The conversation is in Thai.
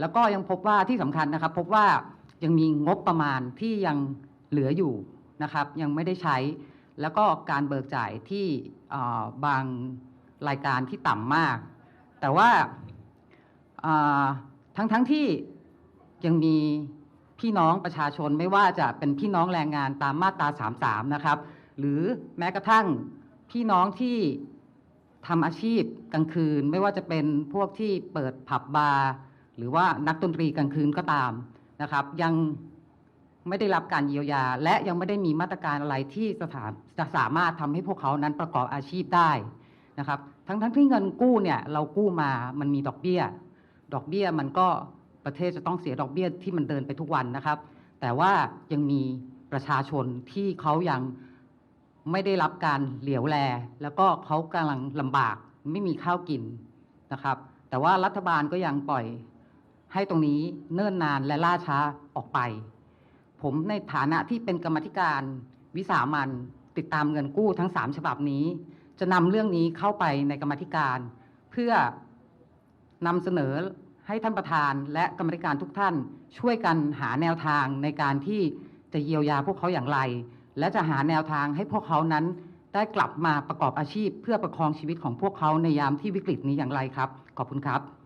แล้วก็ยังพบว่าที่สำคัญนะครับ พบว่ายังมีงบประมาณที่ยังเหลืออยู่นะครับ ยังไม่ได้ใช้ แล้วก็การเบิกจ่ายที่บางรายการที่ต่ำมาก แต่ว่าอ่าทั้งทั้งที่ยังมีพี่น้องประชาชนไม่ว่าจะเป็นพี่น้องแรงงานตามมาตรา 33 นะครับ หรือแม้กระทั่งพี่น้องที่ทำอาชีพกลางคืน ไม่ว่าจะเป็นพวกที่เปิดผับบาร์ หรือว่านักดนตรีกลางคืนก็ตามนะครับ ยังไม่ได้รับการเยียวยา และยังไม่ได้มีมาตรการอะไรที่สถาจะสามารถทำให้พวกเขานั้นประกอบอาชีพได้นะครับ ทั้งทั้งที่เงินกู้เนี่ยเรากู้มามันมีดอกเบี้ย ดอกเบี้ยมันก็ประเทศจะต้องเสียดอกเบี้ยที่มันเดินไปทุกวันนะครับ แต่ว่ายังมีประชาชนที่เขายังไม่ได้รับการเหลียวแล แล้วก็เขากำลังลำบากไม่มีข้าวกินนะครับ แต่ว่ารัฐบาลก็ยังปล่อย ให้ตรงนี้เนิ่นนานและล่าช้าออกไป ผมในฐานะที่เป็นกรรมธิการวิสามันติดตามเงินกู้ทั้งสามฉบับนี้ จะนำเรื่องนี้เข้าไปในกรรมธิการ เพื่อนำเสนอให้ท่านประธานและกรรมธิการทุกท่านช่วยกันหาแนวทางในการที่จะเยียวยาพวกเขาอย่างไร และจะหาแนวทางให้พวกเขานั้นได้กลับมาประกอบอาชีพเพื่อประคองชีวิตของพวกเขาในยามที่วิกฤตนี้อย่างไรครับ ขอบคุณครับ